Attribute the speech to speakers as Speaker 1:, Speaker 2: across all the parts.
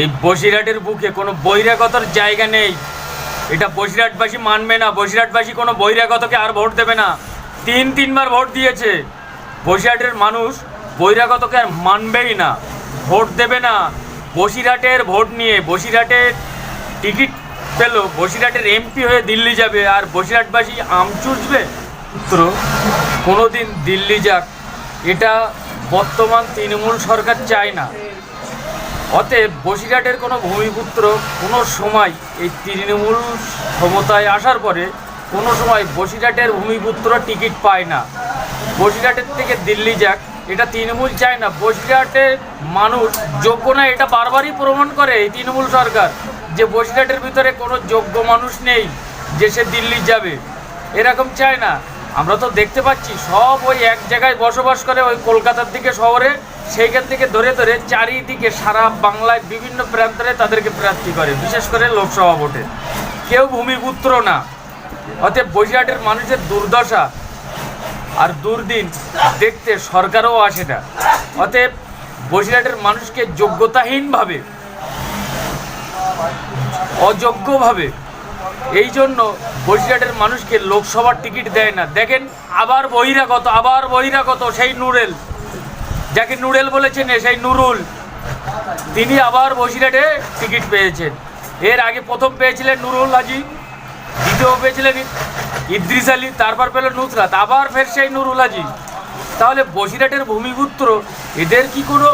Speaker 1: এই বসিরহাটের বুকে কোনো বহিরাগতর জায়গা নেই। এটা বসিরহাটবাসী মানবে না। বসিরহাটবাসী কোনো বহিরাগতকে আর ভোট দেবে না। তিন, তিনবার ভোট দিয়েছে। বসিরহাটের মানুষ বহিরাগতকে আর মানবেই না। ভোট দেবে না। বসিরহাটের ভোট নিয়ে বসিরহাটের টিকিট পেল। বসিরহাটের এমপি হয়ে দিল্লি যাবে। আর বসিরহাটবাসী আম চুষবে? কোনো দিন দিল্লি যাক। এটা বর্তমান তৃণমূল সরকার চায় না। অতএব বসিরহাটের কোনো ভূমিপুত্র কোনো সময় এই তৃণমূল ক্ষমতায় আসার পরে কোনো সময় বসিরহাটের ভূমিপুত্র টিকিট পায় না। বসিরহাটের থেকে দিল্লি যাক, এটা তৃণমূল চায় না। বসিরহাটের মানুষ যোগ্য না, এটা বারবারই প্রমাণ করে এই তৃণমূল সরকার যে বসিরহাটের ভিতরে কোনো যোগ্য মানুষ নেই যে সে দিল্লি যাবে। এরকম চায় না। আমরা তো দেখতে পাচ্ছি সব ওই এক জায়গায় বসবাস করে ওই কলকাতার দিকে শহরে, সেইখান থেকে ধরে ধরে চারিদিকে সারা বাংলায় বিভিন্ন প্রান্তরে তাদেরকে প্রার্থী করে, বিশেষ করে লোকসভা ভোটে। কেউ ভূমিপুত্র না। অতএব বসিরহাটের মানুষের দুর্দশা আর দুর্দিন দেখতে সরকারও আসে না। অতএব বসিরহাটের মানুষকে যোগ্যতাহীনভাবে, অযোগ্যভাবে এই জন্য বসিরহাটের মানুষকে লোকসভার টিকিট দেয় না। দেখেন, আবার বহিরাগত আবার বহিরাগত, সেই নুরেল। যাকে নুরেল বলেছেন, সেই নুরুল। তিনি আবার বসিরহাটে টিকিট পেয়েছেন। এর আগে প্রথম পেয়েছিলেন নুরুল হাজি দ্বিতীয় পেয়েছিলেন ইদ্রিস আলী, তারপর পেল নুসরাত, আবার ফের সেই নুরুল হাজি। তাহলে বসিরহাটের ভূমিপুত্র, এদের কি কোনো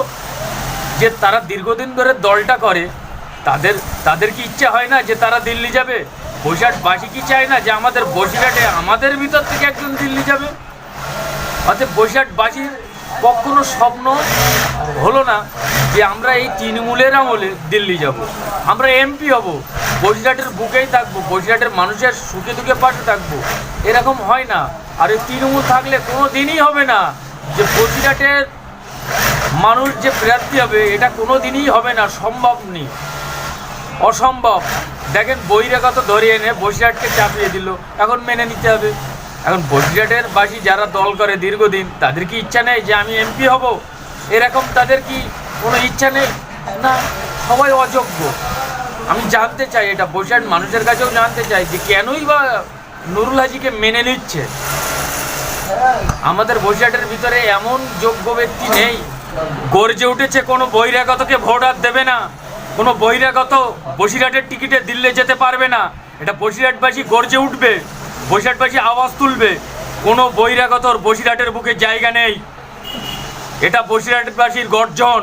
Speaker 1: যে তারা দীর্ঘদিন ধরে দলটা করে তাদের তাদের কি ইচ্ছা হয় না যে তারা দিল্লি যাবে? বসিরহাটবাসী কি চায় না যে আমাদের বসিরহাটে, আমাদের ভিতর থেকে একজন দিল্লি যাবে? অর্থাৎ বসিরহাটবাসীর কখনো স্বপ্ন হলো না যে আমরা এই তৃণমূলের আমলে দিল্লি যাব। আমরা এমপি হব, বসিরহাটের বুকেই থাকব, বসিরহাটের মানুষের সুখে দুঃখে পাশে থাকব। এরকম হয় না। আর এই তৃণমূল থাকলে কোনো দিনই হবে না যে বসিরহাটের মানুষ যে প্রার্থী হবে, এটা কোনো দিনই হবে না, সম্ভব নেই। অসম্ভব। দেখেন বহিরাগত ধরিয়ে এনে বসিরহাটকে চাপিয়ে দিল। এখন মেনে নিতে হবে। এখন বসিরহাটের বাসী যারা দল করে দীর্ঘদিন, তাদের কি ইচ্ছা নেই যে আমি এমপি হব? এরকম তাদের কি কোনো ইচ্ছা নেই? না, সবাই অযোগ্য। আমি জানতে চাই এটা, বসিরহাট মানুষের কাছেও জানতে চাই যে কেনই বা নুরুল হাজিকে মেনে নিচ্ছে? আমাদের বসিরহাটের ভিতরে এমন যোগ্য ব্যক্তি নেই। গর্জে উঠেছে কোনো বহিরাগতকে ভোট আর দেবে না। কোনো বহিরাগত বসিরহাটের টিকিটে দিল্লি যেতে পারবে না। এটা বসিরহাটবাসী গর্জে উঠবে, বসিরহাটবাসী আওয়াজ তুলবে। কোনো বহিরাগতর বসিরহাটের বুকে জায়গা নেই। এটা বসিরহাটবাসীর গর্জন।